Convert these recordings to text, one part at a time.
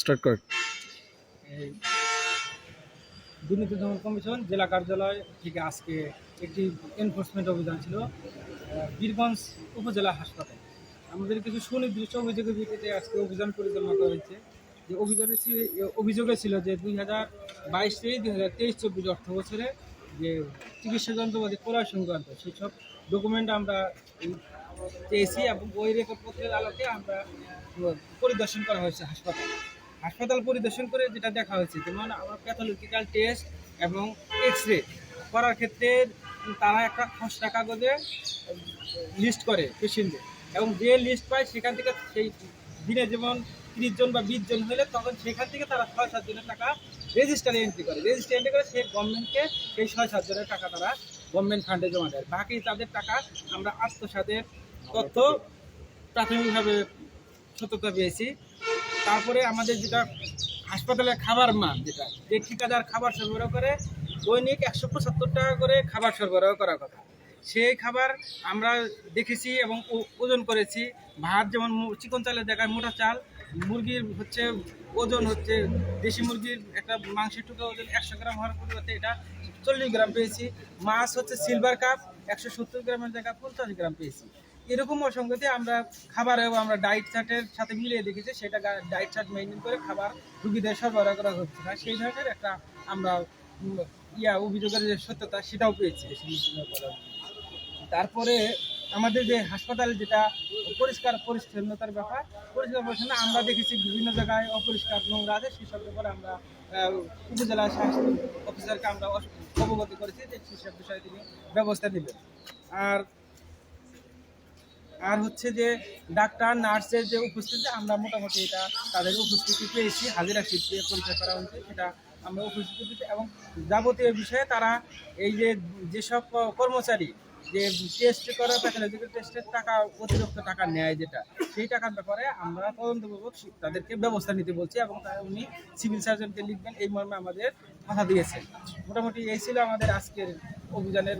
Start কর। দুর্নীতি দমন কমিশন জেলা কার্যালয় থেকে আজকে একটি এনফোর্সমেন্ট অভিযান ছিল বীরগঞ্জ উপজেলা হাসপাতাল। আমাদের কিছু সুনির্দিষ্ট অভিযোগের ভিত্তিতে আজকে অভিযান পরিচালনা করা হয়েছে। যে অভিযানে অভিযোগে ছিল যে দুই হাজার বাইশ থেকে দুই হাজার তেইশ চব্বিশ অর্থ বছরে যে চিকিৎসা যন্ত্রপাতি ক্রয় সংক্রান্ত সেই সব ডকুমেন্ট আমরা পেয়েছি এবং ওই রেকর্ডপত্রের আলোকে আমরা পরিদর্শন করা হয়েছে হাসপাতাল। হাসপাতাল পরিদর্শন করে যেটা দেখা হয়েছে, যেমন আমার প্যাথোলজিক্যাল টেস্ট এবং এক্স রে করার ক্ষেত্রে তারা একটা খসড়া কাগজে লিস্ট করে পেশেন্টদের এবং যে লিস্ট পায় সেখান থেকে সেই দিনে যেমন তিরিশ জন বা বিশ জন হলে তখন সেখান থেকে তারা ছয়, সাত জনের টাকা রেজিস্টারে এন্ট্রি করে। রেজিস্টার এন্ট্রি করে সেই গভর্নমেন্টকে সেই ছয়, সাত জনের টাকা তারা গভর্নমেন্ট ফান্ডে জমা দেয়। বাকি তাদের টাকা আমরা আত্মসাতের তথ্য প্রাথমিকভাবে সত্যতা পেয়েছি। তারপরে আমাদের যেটা হাসপাতালের খাবার মান যেটা, যে ঠিকাদার খাবার সরবরাহ করে দৈনিক একশো পঁচাত্তর টাকা করে খাবার সরবরাহ করার কথা। সেই খাবার আমরা দেখেছি এবং ওজন করেছি। ভাত যেমন চিকন চালের জায়গায় মোটা চাল, মুরগির হচ্ছে ওজন হচ্ছে দেশি মুরগির একটা মাংসের টুকরা ওজন একশো গ্রাম হওয়ার পরিবর্তে এটা চল্লিশ গ্রাম পেয়েছি। মাছ হচ্ছে সিলভার কাপ একশো সত্তর গ্রামের জায়গায় পঞ্চাশ গ্রাম পেয়েছি। এরকম অসঙ্গতি আমরা খাবারেও আমরা ডায়েট চার্টের সাথে মিলিয়ে দেখেছি, সেটা ডায়েট চার্ট মেনটেন করে খাবার রুগীদের সরবরাহ করা হচ্ছে না। সেই ধরনের একটা আমরা ইয়া অভিযোগের যে সত্যতা, সেটাও পেয়েছি। তারপরে আমাদের যে হাসপাতাল, যেটা পরিষ্কার পরিচ্ছন্নতার ব্যাপার, পরিষ্কার পরিচ্ছন্ন আমরা দেখেছি বিভিন্ন জায়গায় অপরিষ্কার নোংরা আছে, সেসব ব্যাপারে আমরা উপজেলা স্বাস্থ্য অফিসারকে আমরা অবগত করেছি যে সেসব বিষয়ে তিনি ব্যবস্থা নেবেন। আর আর হচ্ছে যে ডাক্তার, নার্সের যে উপস্থিতি, আমরা মোটামুটি এটা তাদের উপস্থিতি পেয়েছি, হাজিরা শীত দিয়ে পরিচয় করা হয়েছে সেটা আমরা উপস্থিতি পেয়েছি। এবং যাবতীয় বিষয়ে তারা এই যে যেসব কর্মচারী, যে টেস্ট করা প্যাথোলজিক্যাল টেস্টের টাকা, অতিরিক্ত টাকা নেয় যেটা, সেই টাকার ব্যাপারে আমরা তদন্তপূর্বক তাদেরকে ব্যবস্থা নিতে বলছি এবং তারা উনি সিভিল সার্জনকে লিখবেন, এই মর্মে আমাদের কথা দিয়েছেন। মোটামুটি এই ছিল আমাদের আজকের অভিযানের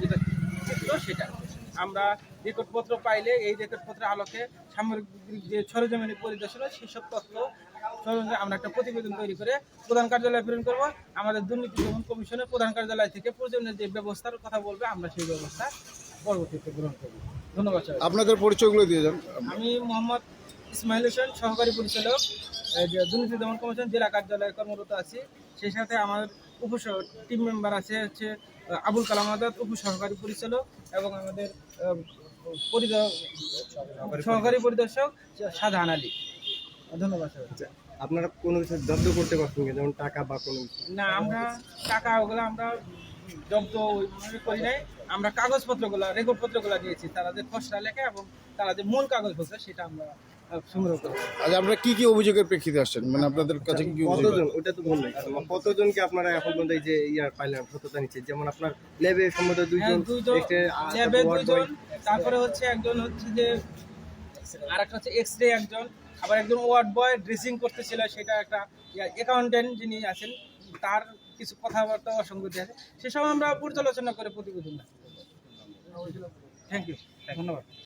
যেটা সেটা। আমরা রেকর্ডপত্র পাইলে এই রেকর্ডপত্রের আলোকে সামরিক যে সরজমিনী পরিদর্শন সেসব তথ্য আমরা একটা প্রতিবেদন তৈরি করে প্রধান কার্যালয়ে প্রেরণ করব। আমাদের দুর্নীতি দমন কমিশনের প্রধান কার্যালয় থেকে প্রয়োজনীয় যে ব্যবস্থার কথা বলবে আমরা সেই ব্যবস্থা পরবর্তীতে গ্রহণ করব। ধন্যবাদ। আপনাদের পরিচয়গুলো দিয়ে যান। আমি মোহাম্মদ ইসমাইল হোসেন সহকারী পরিচালক দুর্নীতি দমন কমিশন জেলা কার্যালয়ে কর্মরত আছি। সেই সাথে আমার উপ টিম মেম্বার আছে হচ্ছে আবুল কালাম আজাদ উপ সহকারী পরিচালক এবং আমাদের সহকারী পরিদর্শক শাহজাহান আলী। ধন্যবাদ সবাইকে। আপনারা কোনো কিছু জব্দ করতে পারছেন যেমন টাকা বা কোনো না আমরা টাকা ওগুলো আমরা জব্দ ওইভাবে করি নাই। আমরা কাগজপত্রগুলো রেকর্ডপত্রগুলো দিয়েছি তারা যে খসড়া লেখা এবং তারা যে মূল কাগজপত্র সেটা আমরা সংগ্রহ করেছি আজ আপনারা কি কি অভিযোগের প্রেক্ষিতে আসছেন? মানে আপনাদের কাছে কি কি কতজন? ওটা তো বললেন। কতজনকে আপনারা এখন পর্যন্ত এই যে ইয়ার পাইলেন সত্যতা নিচ্ছে? যেমন আপনার লেবে সম্ভবত হ্যাঁ, দুইজন ল্যাবে তারপর। দুইজন হচ্ছে একজন হচ্ছে যে আর একটা হচ্ছে এক্স রে একজন আবার একজন ওয়ার্ড বয় ড্রেসিং করতেছিল সেটা একটা অ্যাকাউন্টেন্ট যিনি আছেন তার কিছু কথাবার্তা অসঙ্গতি আছে। সেসব আমরা পর্যালোচনা করে প্রতিবেদন থ্যাংক ইউ ধন্যবাদ।